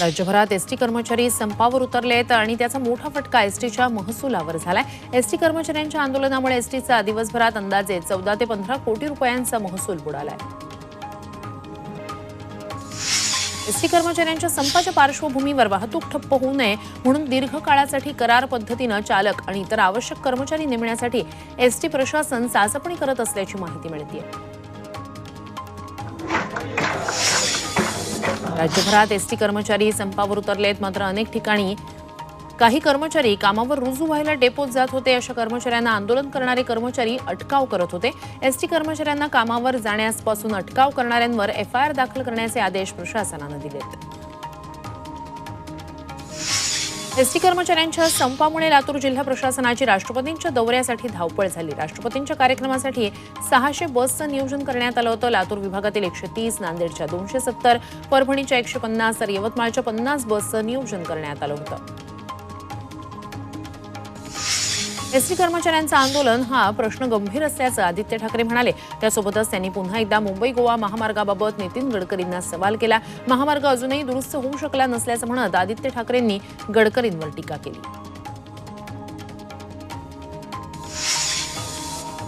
राज्यभरात एसटी कर्मचारी संपावर उतरलेत आणि त्याचा मोठा फटका एसटीच्या महसुलावर झालाय. एसटी कर्मचाऱ्यांच्या आंदोलनामुळे एसटीचा दिवसभरात अंदाजे चौदा ते पंधरा कोटी रुपयांचा महसूल बुडालाय. एसटी कर्मचाऱ्यांच्या संपाच्या पार्श्वभूमीवर वाहतूक ठप्प होऊ नये म्हणून दीर्घकाळासाठी करार पद्धतीनं चालक आणि इतर आवश्यक कर्मचारी नेमण्यासाठी एसटी प्रशासन चाचपणी करत असल्याची माहिती मिळते राज्यभरात एसटी कर्मचारी संपावर उतरलेत. मात्र अनेक ठिकाणी काही कर्मचारी कामावर रुजू व्हायला डेपोत जात होते. अशा कर्मचाऱ्यांना आंदोलन करणारे कर्मचारी अटकाव करत होते. एसटी कर्मचाऱ्यांना कामावर जाण्यापासून अटकाव करणाऱ्यांवर एफआयआर दाखल करण्याचे आदेश प्रशासनानं दिलेत. एसटी कर्मचाऱ्यांच्या संपामुळे लातूर जिल्हा प्रशासनाची राष्ट्रपतींच्या दौऱ्यासाठी धावपळ झाली. राष्ट्रपतींच्या कार्यक्रमासाठी सहाशे बसचं नियोजन करण्यात आलं होतं. लातूर विभागातील एकशे तीस नांदेडच्या दोनशे सत्तर परभणीच्या एकशे पन्नास तर यवतमाळच्या पन्नास बसचं नियोजन करण्यात आलं होतं. एसटी कर्मचाऱ्यांचं आंदोलन हा प्रश्न गंभीर असल्याचं आदित्य ठाकरे म्हणाले. त्यासोबतच त्यांनी पुन्हा एकदा मुंबई गोवा महामार्गाबाबत नितीन गडकरींना सवाल केला. महामार्ग अजूनही दुरुस्त होऊ शकला नसल्याचं म्हणत आदित्य ठाकरेंनी गडकरींवर टीका केली.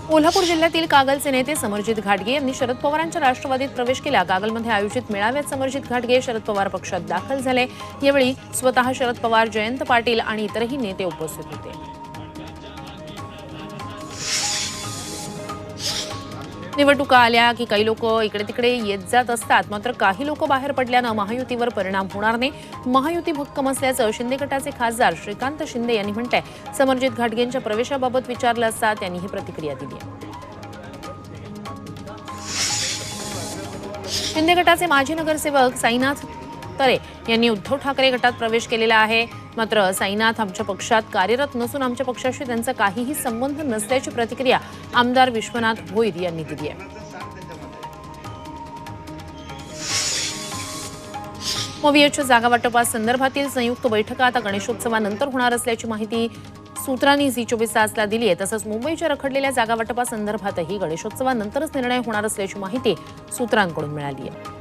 कोल्हापूर जिल्ह्यातील कागलचे नेते समरजित घाटगे यांनी शरद पवारांच्या राष्ट्रवादीत प्रवेश केला. कागलमध्ये आयोजित मेळाव्यात समरजित घाटगे शरद पवार पक्षात दाखल झाले. यावेळी स्वतः शरद पवार जयंत पाटील आणि इतरही नेते उपस्थित होते. निवडणुका आल्या की काही लोक इकडे तिकडे येत जात असतात. मात्र काही लोक बाहेर पडल्यानं महायुतीवर परिणाम होणार नाही. महायुती भक्कम असल्याचं शिंदे गटाचे खासदार श्रीकांत शिंदे यांनी म्हटलंय समरजित घाटगेंच्या प्रवेशाबाबत विचारलं असता त्यांनी ही प्रतिक्रिया दिली आहे. शिंदे गटाचे माजी नगरसेवक साईनाथ तरे यांनी उद्धव ठाकरे गटात प्रवेश केलेला आहे. मात्र साईनाथ आमच्या पक्षात कार्यरत नसून आमच्या पक्षाशी त्यांचा काहीही संबंध नसल्याची प्रतिक्रिया आमदार विश्वनाथ भोईर यांनी दिली आहे. मोवियाच्या जागा वाटपासंदर्भातील संयुक्त बैठका आता गणेशोत्सवानंतर होणार असल्याची माहिती सूत्रांनी झी चोवीस तासला दिली आहे. तसंच मुंबईच्या रखडलेल्या जागावाटपासंदर्भातही गणेशोत्सवानंतरच निर्णय होणार असल्याची माहिती सूत्रांकडून मिळाली आहे.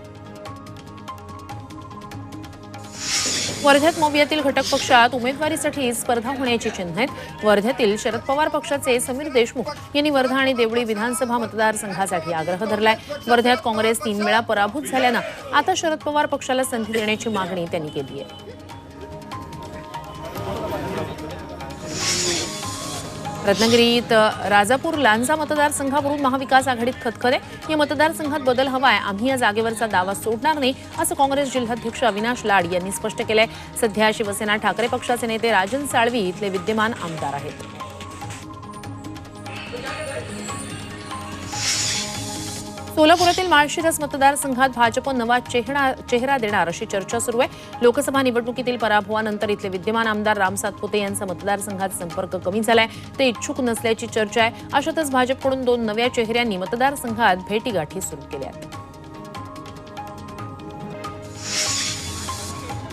वर्ध्यात मोबियातील घटक पक्षात उमेदवारीसाठी स्पर्धा होण्याची चिन्ह आहेत. वर्ध्यातील शरद पवार पक्षाचे समीर देशमुख यांनी वर्धा आणि देवळी विधानसभा मतदारसंघासाठी आग्रह धरलाय. वर्ध्यात काँग्रेस तीन वेळा पराभूत झाल्यानं आता शरद पवार पक्षाला संधी देण्याची मागणी त्यांनी केली आहे. रत्नागिरीत राजापूर लांजा मतदारसंघावरून महाविकास आघाडीत खतखरे या मतदारसंघात बदल हवाय. आम्ही या जागेवरचा दावा सोडणार नाही असं काँग्रेस जिल्हाध्यक्ष अविनाश लाड यांनी स्पष्ट केलंय. सध्या शिवसेना ठाकरे पक्षाचे नेते राजन साळवी इथले विद्यमान आमदार आहेत. सोलापुरातील माळशिरस मतदारसंघात भाजप नवा चेहरा चेहरा देणार अशी चर्चा सुरू आहे. लोकसभा निवडणुकीतील पराभवानंतर इथले विद्यमान आमदार राम सातपुते यांचा मतदारसंघात संपर्क कमी झालाय. ते इच्छुक नसल्याची चर्चा आहे. अशातच भाजपकडून दोन नव्या चेहऱ्यांनी मतदारसंघात भेटीगाठी सुरू केल्या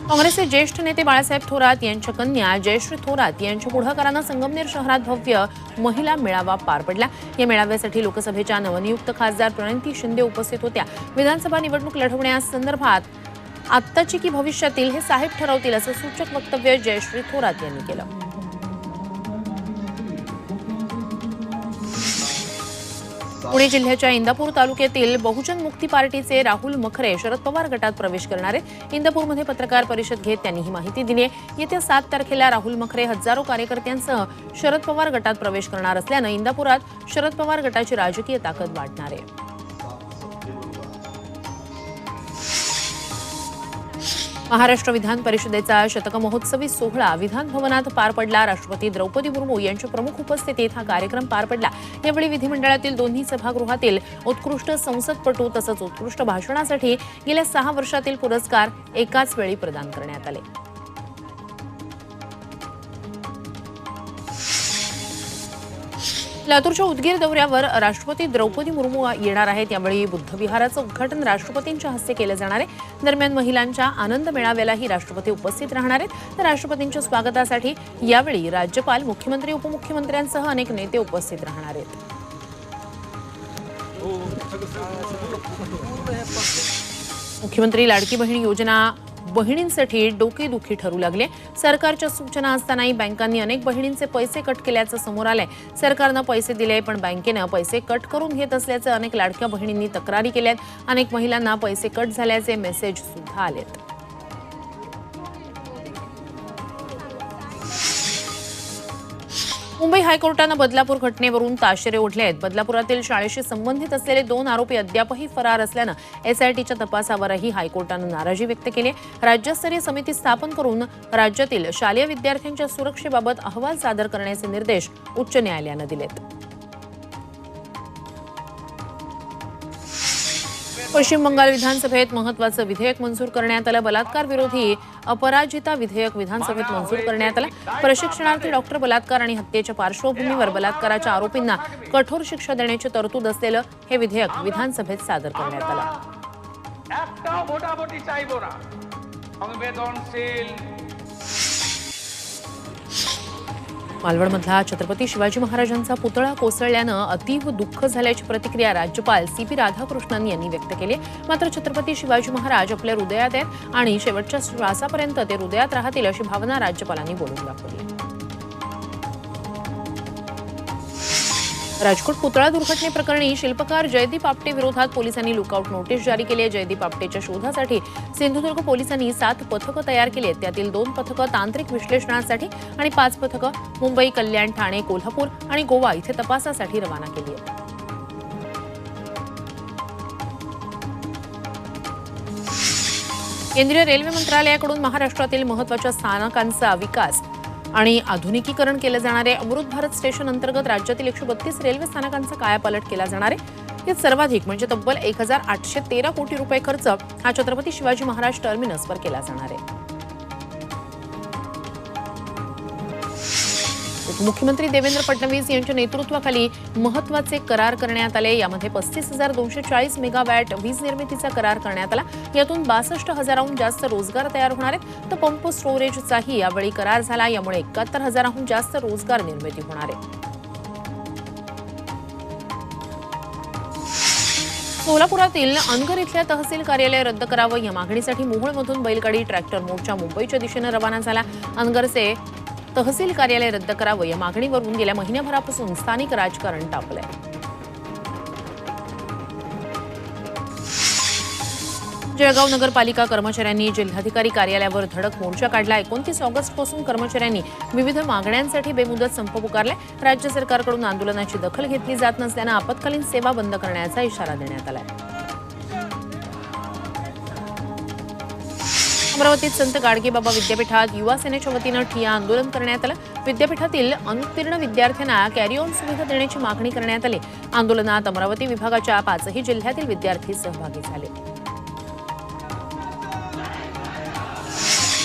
काँग्रेसचे ज्येष्ठ नेते बाळासाहेब थोरात यांच्या कन्या जयश्री थोरात यांच्या पुढाकारानं संगमनेर शहरात भव्य महिला मेळावा पार पडला. या मेळाव्यासाठी लोकसभेच्या नवनियुक्त खासदार प्रणिती शिंदे उपस्थित होत्या. विधानसभा निवडणूक लढवण्यासंदर्भात आत्ताची की भविष्यातील हे साहेब ठरवतील असं सूचक वक्तव्य जयश्री थोरात यांनी केलं. पुणे जिल्ह्याच्या इंदापूर तालुक्यातील बहुजन मुक्ती पार्टीचे राहुल मखरे शरद पवार गटात प्रवेश करणारे इंदापूरमध्ये पत्रकार परिषद घेत त्यांनी ही माहिती दिली आहे. येत्या सात तारखेला राहुल मखरे हजारो कार्यकर्त्यांसह शरद पवार गटात प्रवेश करणार असल्यानं इंदापुरात शरद पवार गटाची राजकीय ताकद वाढणार आहे. महाराष्ट्र विधान परिषदेचा शतक महोत्सवी सोहळा विधान भवनात पार पडला. राष्ट्रपती द्रौपदी मुर्मू यांच्या प्रमुख उपस्थितीत हा कार्यक्रम पार पडला. यावेळी विधिमंडळातील दोन्ही सभागृहातील उत्कृष्ट संसदपटू तसंच उत्कृष्ट भाषणासाठी गेल्या सहा वर्षातील पुरस्कार एकाच वेळी प्रदान करण्यात आले. लातूरच्या उदगीर दौऱ्यावर राष्ट्रपती द्रौपदी मुर्मू येणार आहेत. यावेळी बुद्धविहाराचं उद्घाटन राष्ट्रपतींच्या हस्ते केलं जाणार आहे. दरम्यान महिलांच्या आनंद मेळाव्यालाही राष्ट्रपती उपस्थित राहणार आहेत. तर राष्ट्रपतींच्या स्वागतासाठी यावेळी राज्यपाल मुख्यमंत्री उपमुख्यमंत्र्यांसह अनेक नेते उपस्थित राहणार आहेत. मुख्यमंत्री लाडकी बहीण योजना बहिणींसाठी डोकेदुखी ठरू लागले. सरकारच्या सूचना असतानाही बँकांनी अनेक बहिणींचे पैसे कट केल्याचं समोर आलंय. सरकारनं पैसे दिले पण बँकेनं पैसे कट करून घेत असल्याचं अनेक लाडक्या बहिणींनी तक्रारी केल्यात. अनेक महिलांना पैसे कट झाल्याचे मेसेज सुद्धा आलेत. मुंबई हायकोर्टानं बदलापूर घटनेवरून ताशेरे ओढले आहेत. बदलापुरातील शाळेशी संबंधित असलेले दोन आरोपी अद्यापही फरार असल्यानं एसआयटीच्या तपासावरही हायकोर्टानं नाराजी व्यक्त केली राज्यस्तरीय समिती स्थापन करून राज्यातील शालेय विद्यार्थ्यांच्या सुरक्षेबाबत अहवाल सादर करण्याचे निर्देश उच्च न्यायालयानं दिलेत. पश्चिम बंगाल विधानसभेत महत्वाचं विधेयक मंजूर करण्यात आलं. बलात्कार विरोधी अपराजिता विधेयक विधानसभेत मंजूर करण्यात आलं. प्रशिक्षणार्थी डॉक्टर बलात्कार आणि हत्येच्या पार्श्वभूमीवर बलात्काराच्या आरोपींना कठोर शिक्षा देण्याची तरतूद असलेलं हे विधेयक विधानसभेत सादर करण्यात आलं. मालवणमधला छत्रपती शिवाजी महाराजांचा पुतळा कोसळल्यानं अतीव दुःख झाल्याची प्रतिक्रिया राज्यपाल सी पी राधाकृष्णन यांनी व्यक्त केली. मात्र छत्रपती शिवाजी महाराज आपल्या हृदयात आहेत आणि शेवटच्या श्वासापर्यंत ते हृदयात राहतील अशी भावना राज्यपालांनी बोलून दाखवली. राजकोट पुतळा दुर्घटनेप्रकरणी शिल्पकार जयदीप आपटे विरोधात पोलिसांनी लुकआउट नोटीस जारी केली आहे. जयदीप आपटेच्या शोधासाठी सिंधुदुर्ग पोलिसांनी सात पथकं तयार केली आहेत. त्यातील दोन पथकं तांत्रिक विश्लेषणासाठी आणि पाच पथकं मुंबई कल्याण ठाणे कोल्हापूर आणि गोवा इथे तपासासाठी रवाना केली आहेत. केंद्रीय रेल्वे मंत्रालयाकडून महाराष्ट्रातील महत्त्वाच्या स्थानकांचा विकास आणि आधुनिकीकरण केलं जाणारे अमृत भारत स्टेशन अंतर्गत राज्यातील एकशे बत्तीस रेल्वे स्थानकांचा कायापालट केला जाणार आहे. यात सर्वाधिक म्हणजे तब्बल एक हजार आठशे तेरा कोटी रुपये खर्च हा छत्रपती शिवाजी महाराज टर्मिनसवर केला जाणार आहे. उपमुख्यमंत्री देवेंद्र फडणवीस यांच्या नेतृत्वाखाली महत्त्वाचे करार करण्यात आले. यामध्ये पस्तीस हजार दोनशे चाळीस मेगावॅट वीज निर्मितीचा करार करण्यात आला. यातून बासष्ट हजाराहून जास्त रोजगार तयार होणार आहेत. तर पंप स्टोरेजचाही यावेळी करार झाला. यामुळे एकाहत्तर हजाराहून जास्त रोजगार निर्मिती होणार आहे. सोलापुरातील अनगर इथल्या तहसील कार्यालय रद्द करावं या मागणीसाठी मोहोळमधून बैलगाडी ट्रॅक्टर मोर्चा मुंबईच्या दिशेनं रवाना झाला. अनगरचे तहसील कार्यालय रद्द करावं या मागणीवरून गेल्या महिन्याभरापासून स्थानिक राजकारण तापलंय. जळगाव नगरपालिका कर्मचाऱ्यांनी जिल्हाधिकारी कार्यालयावर धडक मोर्चा काढला. एकोणतीस ऑगस्टपासून कर्मचाऱ्यांनी विविध मागण्यांसाठी बेमुदत संप पुकारलाय राज्य सरकारकडून आंदोलनाची दखल घेतली जात नसल्यानं आपत्कालीन सेवा बंद करण्याचा इशारा देण्यात आलाय. अमरावतीत संत गाडगेबाबा विद्यापीठात युवा सेनेच्या वतीनं ठिया आंदोलन करण्यात आलं. विद्यापीठातील अनुत्तीर्ण विद्यार्थ्यांना कॅरी ऑन सुविधा देण्याची मागणी करण्यात आली. आंदोलनात अमरावती विभागाच्या पाचही जिल्ह्यातील विद्यार्थी सहभागी झाले.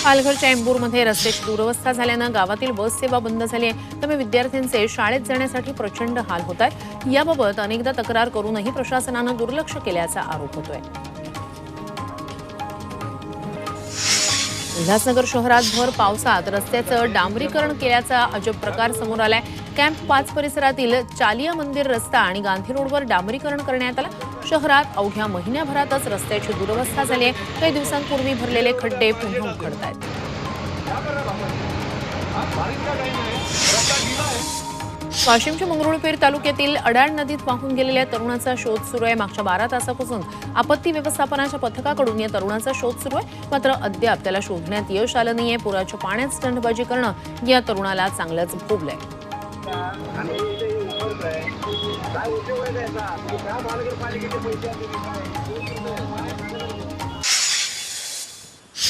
पालघरच्या एम्बूरमध्ये रस्त्याची दुरवस्था झाल्यानं गावातील बस सेवा बंद झाली आहे. त्यामुळे विद्यार्थ्यांचे शाळेत जाण्यासाठी प्रचंड हाल होत आहेत. याबाबत अनेकदा तक्रार करूनही प्रशासनानं दुर्लक्ष केल्याचा आरोप होतोय. उल्हासनगर शहरात भर पावसात रस्त्याचं डांबरीकरण केल्याचा अजब प्रकार समोर आलाय. कॅम्प पाच परिसरातील चालिया मंदिर रस्ता आणि गांधी रोडवर डांबरीकरण करण्यात आलं. शहरात अवघ्या महिन्याभरातच रस्त्याची दुरवस्था झाली आहे. काही दिवसांपूर्वी भरलेले खड्डे पुन्हा उघडत आहेत वाशिमच्या मंगरुळपीर तालुक्यातील अडाण नदीत वाहून गेलेल्या तरुणाचा शोध सुरू आहे मागच्या बारा तासापासून आपत्ती व्यवस्थापनाच्या पथकाकडून या तरुणाचा शोध सुरू आहे मात्र अद्याप त्याला शोधण्यात यश आलं नाहीये पुराच्या पाण्यात स्टंटबाजी करणं या तरुणाला चांगलंच भोगलंय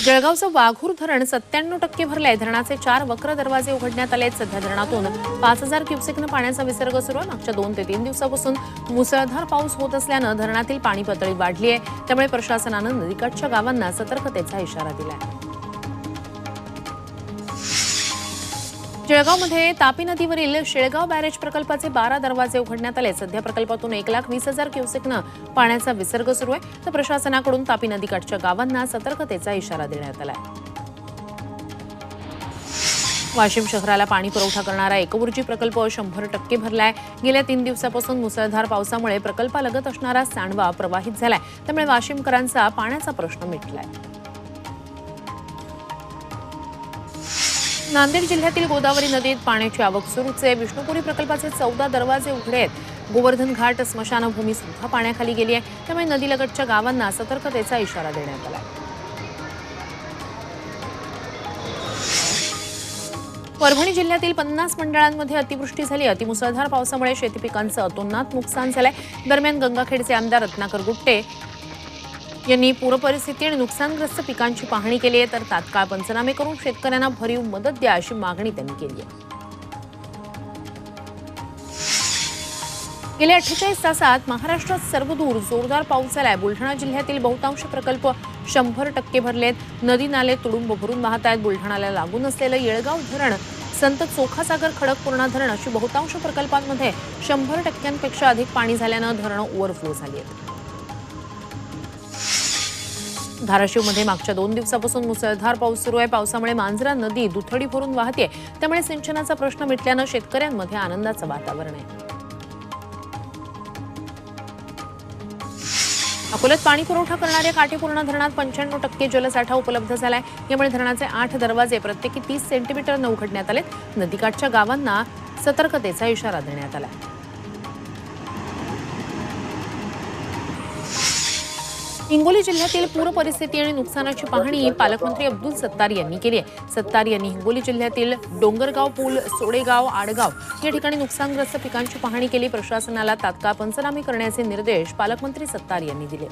जळगावचं वाघूर धरण सत्त्याण्णव टक्के भरलंय. धरणाचे चार वक्र दरवाजे उघडण्यात आले आहेत सध्या धरणातून. पाच हजार क्युसेकनं पाण्याचा विसर्ग सुरू आहे. मागच्या दोन ते तीन दिवसापासून मुसळधार पाऊस होत असल्यानं धरणातील पाणी पातळी वाढली आहे त्यामुळे प्रशासनानं नदीकाठच्या गावांना सतर्कतेचा इशारा दिला आहे जळगावमध्ये तापी नदीवरील शेळगाव बॅरेज प्रकल्पाचे बारा दरवाजे उघडण्यात आले. सध्या प्रकल्पातून एक लाख वीस हजार क्युसेकनं पाण्याचा विसर्ग सुरू आहे. तर प्रशासनाकडून तापी नदीकाठच्या गावांना सतर्कतेचा इशारा देण्यात आलाय. वाशिम शहराला पाणी पुरवठा करणारा एकऊर्जी प्रकल्प शंभर टक्के भरलाय. गेल्या तीन दिवसापासून मुसळधार पावसामुळे प्रकल्पालगत असणारा सांडवा प्रवाहित झालाय. त्यामुळे वाशिमकरांचा पाण्याचा प्रश्न मिटलाय. नांदेड जिल्ह्यातील गोदावरी नदीत पाण्याची आवक सुरूच आहे. विष्णुपुरी प्रकल्पाचे चौदा दरवाजे उघडे आहेत. गोवर्धन घाट स्मशानभूमी सुद्धा पाण्याखाली गेली आहे. त्यामुळे नदीलगतच्या गावांना सतर्कतेचा इशारा देण्यात आला आहे. परभणी जिल्ह्यातील पन्नास मंडळांमध्ये अतिवृष्टी झाली. अतिमुसळधार पावसामुळे शेती पिकांचं अतोनात नुकसान झालंय. दरम्यान गंगाखेडचे आमदार रत्नाकर गुट्टे यांनी पूरपरिस्थिती आणि नुकसानग्रस्त पिकांची पाहणी केली आहे तर तात्काळ पंचनामे करून शेतकऱ्यांना भरीव मदत द्या अशी मागणी त्यांनी केली आहे. गेल्या अठ्ठेचाळीस तासात महाराष्ट्रात सर्वदूर जोरदार पाऊस झालाय. बुलढाणा जिल्ह्यातील बहुतांश प्रकल्प शंभर टक्के भरलेत. नदी नाले तुडुंब भरून वाहत आहेत बुलढाणाला लागून असलेलं येळगाव धरण संत चोखासागर खडकपूर्णा धरण अशी बहुतांश प्रकल्पांमध्ये शंभर टक्क्यांपेक्षा अधिक पाणी झाल्यानं धरणं ओव्हरफ्लो झाली आहेत. धाराशिवमध्ये मागच्या दोन दिवसापासून मुसळधार पाऊस सुरू आहे. पावसामुळे मांजरा नदी दुथडी भरून वाहते त्यामुळे सिंचनाचा प्रश्न मिटल्यानं शेतकऱ्यांमध्ये आनंदाचं वातावरण आहे. अकोल्यात पाणी पुरवठा करणाऱ्या काटेपूर्णा धरणात पंच्याण्णव टक्के जलसाठा उपलब्ध झाला आहे यामुळे धरणाचे आठ दरवाजे प्रत्येकी तीस सेंटीमीटरनं उघडण्यात आलेत. नदीकाठच्या गावांना सतर्कतेचा इशारा देण्यात आला हिंगोली जिल्ह्यातील पूर परिस्थिती आणि नुकसानाची पाहणी पालकमंत्री अब्दुल सत्तार यांनी केली आहे. सत्तार यांनी हिंगोली जिल्ह्यातील डोंगरगाव पूल सोडेगाव आडगाव या ठिकाणी नुकसानग्रस्त पिकांची पाहणी केली. प्रशासनाला तात्काळ पंचनामे करण्याचे निर्देश पालकमंत्री सत्तार यांनी दिले.